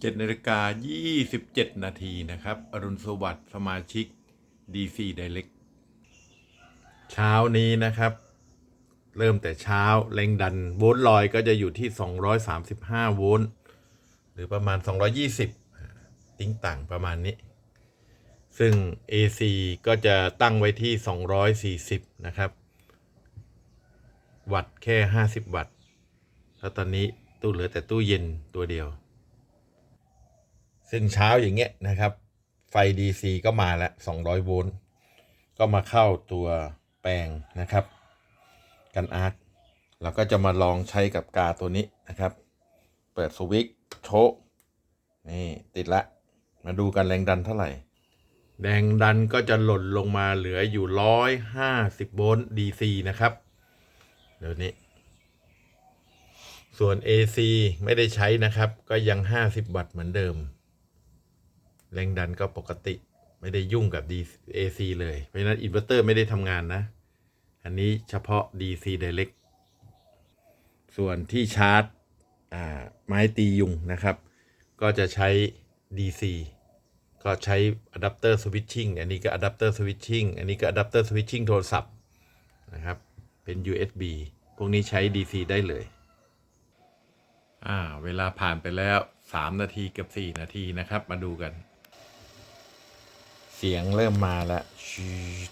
7นาฬิกา27 นาทีนะครับ อรุณสวัสดิ์สมาชิก DC Direct เช้านี้นะครับ เริ่มแต่เช้าแรงดันโวลต์ลอยก็จะอยู่ที่ 235 โวลต์หรือประมาณ 220 ติ้งต่างประมาณนี้ ซึ่ง AC ก็จะตั้งไว้ที่ 240 นะครับ วัตต์แค่ 50 วัตต์แล้วตอนนี้ตู้เหลือแต่ตู้เย็นตัวเดียว ซึ่งเช้าอย่างเงี้ยนะครับ ไฟ DC ก็มาแล้ว200 โวลต์ก็มาเข้าตัวแปลงนะครับ กันอาร์ตเราก็จะมาลองใช้กับกาตัวนี้นะครับ เปิดสวิตช์โชะนี่ติดละ มาดูกันแรงดันเท่าไหร่ แรงดันก็จะหล่นลงมาเหลืออยู่150โวลต์ DC นะครับ เดี๋ยวนี้ ส่วน AC ไม่ได้ใช้นะครับ ก็ยัง50วัตต์เหมือนเดิม แรงดันก็ปกติไม่ได้ยุ่งกับ DC AC เลย เพราะฉะนั้นอินเวอร์เตอร์ไม่ได้ทำงานนะ อันนี้เฉพาะ DC Direct ส่วนที่ชาร์จไม้ตียุงนะครับ ก็จะใช้ DC ก็ใช้อะแดปเตอร์สวิตชิ่งอันนี้ก็อะแดปเตอร์สวิตชิ่งอันนี้ก็อะแดปเตอร์สวิตชิ่งโทรศัพท์นะครับ เป็น USB พวกนี้ใช้ DC ได้เลย อ่า เวลาผ่านไปแล้ว 3 นาทีกับ 4 นาทีนะครับ มาดูกัน เสียงเริ่มมาแล้วชืด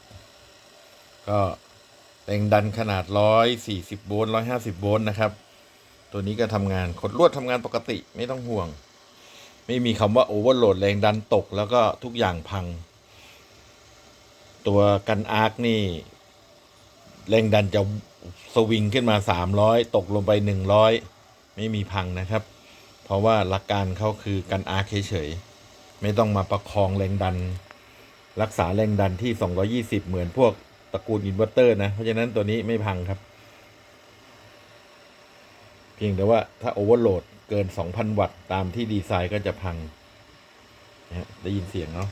ก็แรงดันขนาด 140 โวลต์ 150 โวลต์นะครับ ตัวนี้ก็ทำงานขดลวดทำงานปกติไม่ต้องห่วง ไม่มีคำว่าโอเวอร์โหลดแรงดันตกแล้วก็ทุกอย่างพัง ตัวกันอาร์คนี่ แรงดันจะสวิงขึ้นมา 300 ตกลงไป 100 ไม่มีพังนะครับ เพราะว่าหลักการเขาคือกันอาร์คเฉยๆไม่ต้องมาประคองแรงดัน รักษาแรงดันที่ 220 เหมือนพวกตระกูลอินเวอร์เตอร์นะ เพราะฉะนั้นตัวนี้ไม่พังครับ เพียงแต่ว่าถ้าโอเวอร์โหลดเกิน 2,000 วัตต์ตามที่ดีไซน์ก็จะพังนะฮะได้ยินเสียงเนาะ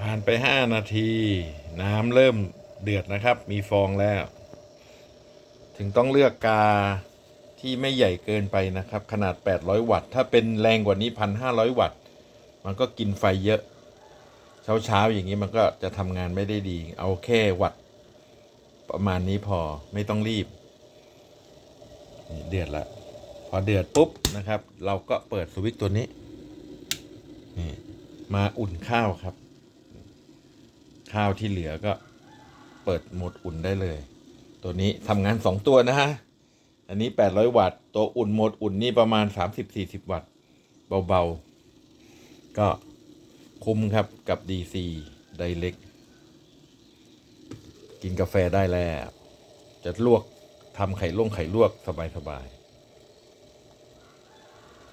ผ่านไป 5 นาที น้ำเริ่มเดือดนะครับ มีฟองแล้ว ถึงต้องเลือกกาที่ไม่ใหญ่เกินไปนะครับ ขนาด 800 วัตต์ ถ้าเป็นแรงกว่านี้ 1,500 วัตต์ มันก็กินไฟเยอะ เช้าเช้าๆอย่างนี้มันก็จะทำงานไม่ได้ดี เอาแค่วัตต์ประมาณนี้พอไม่ต้องรีบ เดือดล้วพอเดือดปุ๊บนะครับ เราก็เปิดสวิตช์ตัวนี้นี่มาอุ่นข้าวครับ ข้าวที่เหลือก็เปิดโหมดอุ่นได้เลย ตัวนี้ทำงานสองตัวนะฮะอันนี้ 800 วัตต์ ตัวอุ่นโหมดอุ่นนี่ประมาณ 30-40 วัตต์ เบา ๆ ก็คุ้มครับกับ DC Direct กินกาแฟได้แล้ว จะลวกทำไข่ล่งไข่ลวกสบายๆ